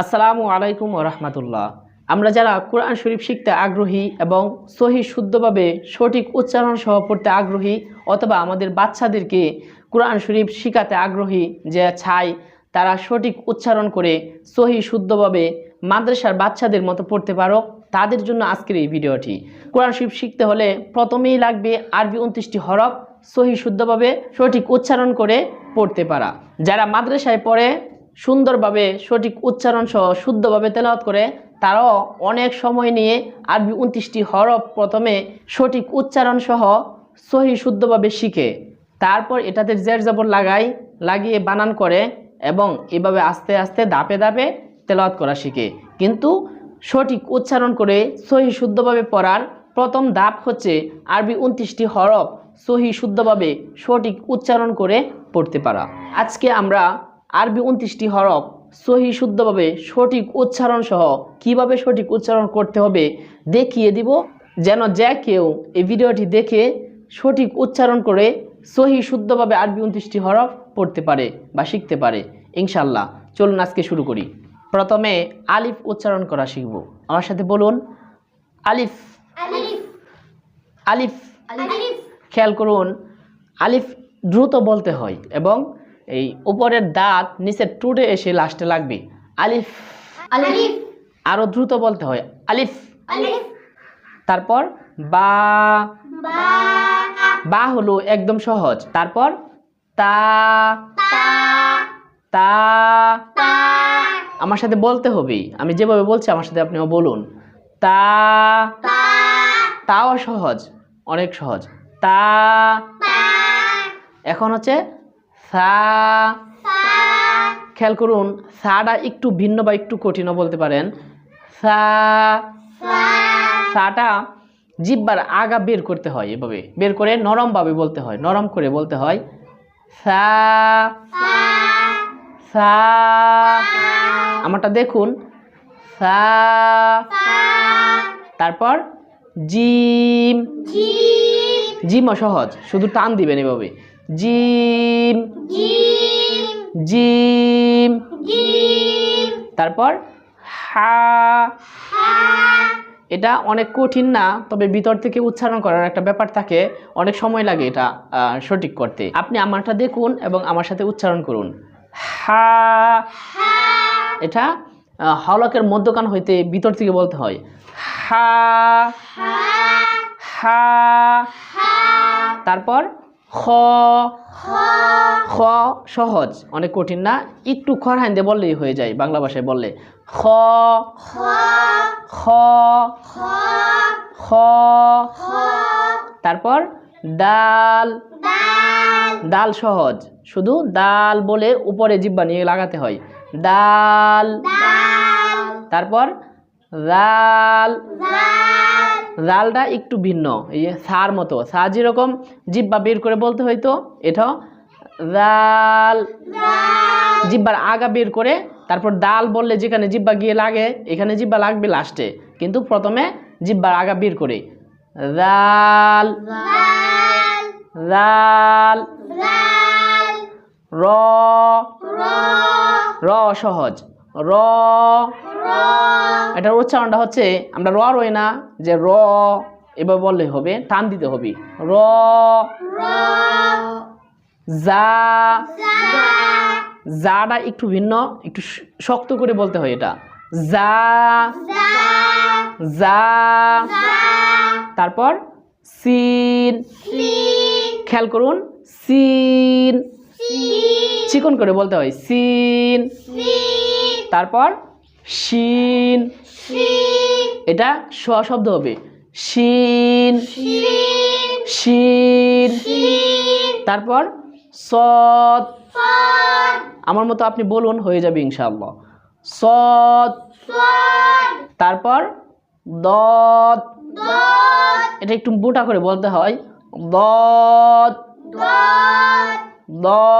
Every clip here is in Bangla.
আসসালামু আলাইকুম রহমতুল্লাহ। আমরা যারা কোরআন শরীফ শিখতে আগ্রহী এবং সহি শুদ্ধভাবে সঠিক উচ্চারণ সহ পড়তে আগ্রহী অথবা আমাদের বাচ্চাদেরকে কোরআন শরীফ শিখাতে আগ্রহী যে ছাই, তারা সঠিক উচ্চারণ করে সহি শুদ্ধভাবে মাদ্রাসার বাচ্চাদের মতো পড়তে পারো, তাদের জন্য আজকের এই ভিডিওটি। কোরআন শরীফ শিখতে হলে প্রথমেই লাগবে আরবি উনত্রিশটি হরফ, সহি শুদ্ধভাবে সঠিক উচ্চারণ করে পড়তে পারা। যারা মাদ্রাসায় পড়ে সুন্দরভাবে, সঠিক উচ্চারণ সহ শুদ্ধভাবে তেলাওয়াত করে, তারাও অনেক সময় নিয়ে আরবি উনত্রিশটি হরফ প্রথমে সঠিক উচ্চারণ সহ সহি শুদ্ধভাবে শিখে, তারপর এটাতে জের জবর লাগাই লাগিয়ে বানান করে এবং এভাবে আস্তে আস্তে দাপে দাপে তেলাওয়াত করা শিখে। কিন্তু সঠিক উচ্চারণ করে সহি শুদ্ধভাবে পড়ার প্রথম ধাপ হচ্ছে আরবি উনত্রিশটি হরফ সহি শুদ্ধভাবে সঠিক উচ্চারণ করে পড়তে পারা। আজকে আমরা আরবি উনত্রিশটি হরফ সহি শুদ্ধভাবে সঠিক উচ্চারণ সহ কীভাবে সঠিক উচ্চারণ করতে হবে দেখিয়ে দিব যেন যে কেউ এই ভিডিওটি দেখে সঠিক উচ্চারণ করে সহি শুদ্ধভাবে আরবি উনত্রিশটি হরফ পড়তে পারে বা শিখতে পারে। ইনশাল্লাহ চলুন আজকে শুরু করি। প্রথমে আলিফ উচ্চারণ করা শিখব। আমার সাথে বলুন আলিফ। আলিফ। খেয়াল করুন আলিফ দ্রুত বলতে হয় এবং এই উপরের দাঁত নিচের টুটে এসে লাস্টে লাগবে। আলিফ। আলিফ। আরও দ্রুত বলতে হয়। আলিফ। আলিফ। তারপর বা। বা। হলো একদম সহজ। তারপর তা। তা। আমার সাথে বলতে হবে। আমি যেভাবে বলছি আমার সাথে আপনিও বলুন। তা। তাও সহজ। অনেক সহজ। তা। এখন হচ্ছে সা। খেয়াল করুন সাটা একটু ভিন্ন বা একটু কঠিনও বলতে পারেন। সা। সাটা জিব্বার আগা বের করতে হয় এভাবে। বের করে নরমভাবে বলতে হয় নরম করে বলতে হয়। সা। সা। সা। আমারটা দেখুন। সা। তারপর জিম। জিম। জিমও সহজ শুধু টান দিবেন এভাবে। জিম। জিম। তারপর হা। এটা অনেক কঠিন না তবে ভিতর থেকে উচ্চারণ করার একটা ব্যাপার থাকে। অনেক সময় লাগে এটা সঠিক করতে। আপনি আমারটা দেখুন এবং আমার সাথে উচ্চারণ করুন। হা। এটা আহ, হলকের মধ্যকান হইতে ভিতর থেকে বলতে হয়। হা। হা। তারপর খ খ সহজ। অনেক কঠিন না? একটু খরহাইন দিয়ে বললেই হয়ে যায় বাংলা ভাষায় বললে। খ খ খ তারপর ডাল ডাল সহজ। শুধু ডাল বলে উপরে জিব্বা নিয়ে লাগাতে হয়। ডাল তারপর রাল জাল রালটা একটু ভিন্ন এই যে সার মতো। সা যেরকম জিব্বা বের করে বলতে হইতো এটাও রাল জিব্বার আগা বের করে তারপর ডাল বললে যেখানে জিব্বা গিয়ে লাগে এখানে জিব্বা লাগবে লাস্টে কিন্তু প্রথমে জিব্বার আগা বের করে। রাল রাল র র সহজ। র এটার উচ্চারণটা হচ্ছে আমরা র রই না যে র এভাবে বললে হবে টান দিতে হবে। র র যা জা জাটা একটু ভিন্ন একটু শক্ত করে বলতে হয় এটা। যা জা যা। জা তারপর সিন। খেয়াল করুন সিন। চিকন করে বলতে হয় সিন। তারপর শিন। এটা স শব্দ হবে। শিন। শিন। তারপর সদ সদ আমার মতো আপনি বলুন হয়ে যাবে ইনশাআল্লাহ। সদ সদ তারপর দদ এটা একটু মোটা করে বলতে হয়। দদ দদ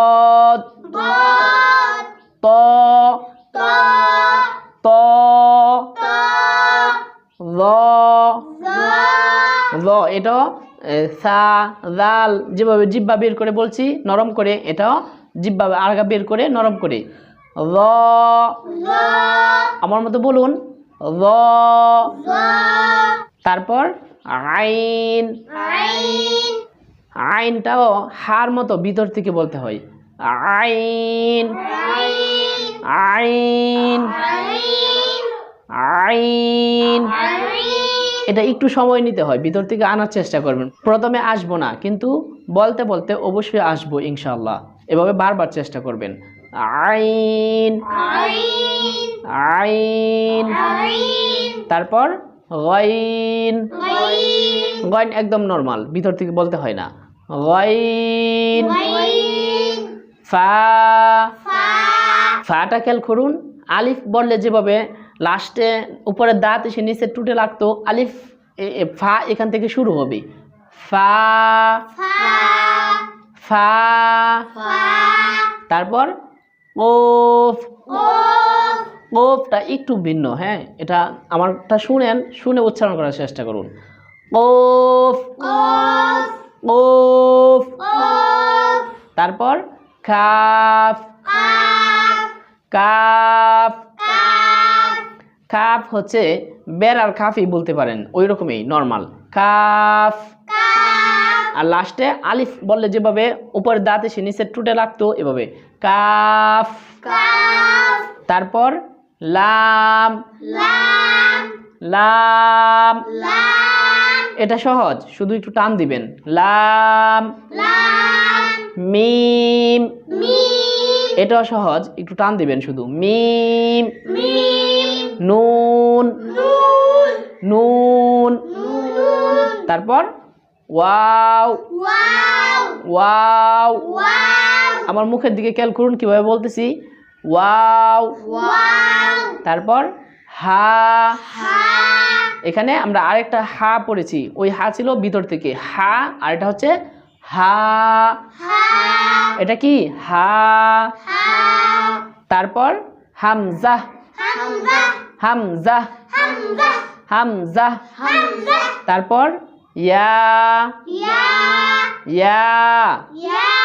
ল এটা এ, সা জাল যেভাবে জিব্বা বের করে বলছি নরম করে এটাও জিব্বা আলগা বের করে নরম করে। ল ল আমার মতো বলুন। র। র। তারপর আইন। আইন। আইনটাও হার মতো ভিতর থেকে বলতে হয়। আইন। আইন। আইন। আইন। এটা একটু সময় নিতে হয় ভিতর থেকে আনার চেষ্টা করবেন। প্রথমে আসব না কিন্তু বলতে বলতে অবশ্যই আসব ইনশাল্লাহ এভাবে বারবার চেষ্টা করবেন। আইন। আইন। তারপর গইন। গইন। একদম নর্মাল ভিতর থেকে বলতে হয় না। গইন। ফা। ফা। ফাটা খেয়াল করুন আলিফ বললে যেভাবে লাস্টে উপরে দাঁত এসে নিচে টুটে লাগতো আলিফ ফা এখান থেকে শুরু হবে। ফা ফা তারপর ওফ ওফ। ওফটা একটু ভিন্ন হ্যাঁ এটা আমারটা শুনেন শুনে উচ্চারণ করার চেষ্টা করুন। ওফ ওফ। তারপর কাফ কাফ কাফ হচ্ছে বেড়ার কাফই বলতে পারেন ওই রকমই নর্মাল কাফ। আর লাস্টে আলিফ বললে যেভাবে উপরের দাঁত এসে নিচে টুটে লাগতো এভাবে। কাফ। তারপর লাম। লাম। এটা সহজ শুধু একটু টান দিবেন। লাম। লাম। মিম। মিম। এটাও সহজ, একটু টান দিবেন শুধু। মিম, নুন নুন। তারপর, ওয়াও। ওয়াও। আমার মুখের দিকে খেয়াল করুন কীভাবে বলতেছি। ওয়াও। তারপর হা হা। এখানে আমরা আরেকটা হা পড়েছি। ওই হা ছিল ভিতর থেকে। হা, আর এটা হচ্ছে হা। এটা কি? হা। তারপর হামজা। হামজা। হামজা। তারপর ইয়া। ইয়া। ইয়া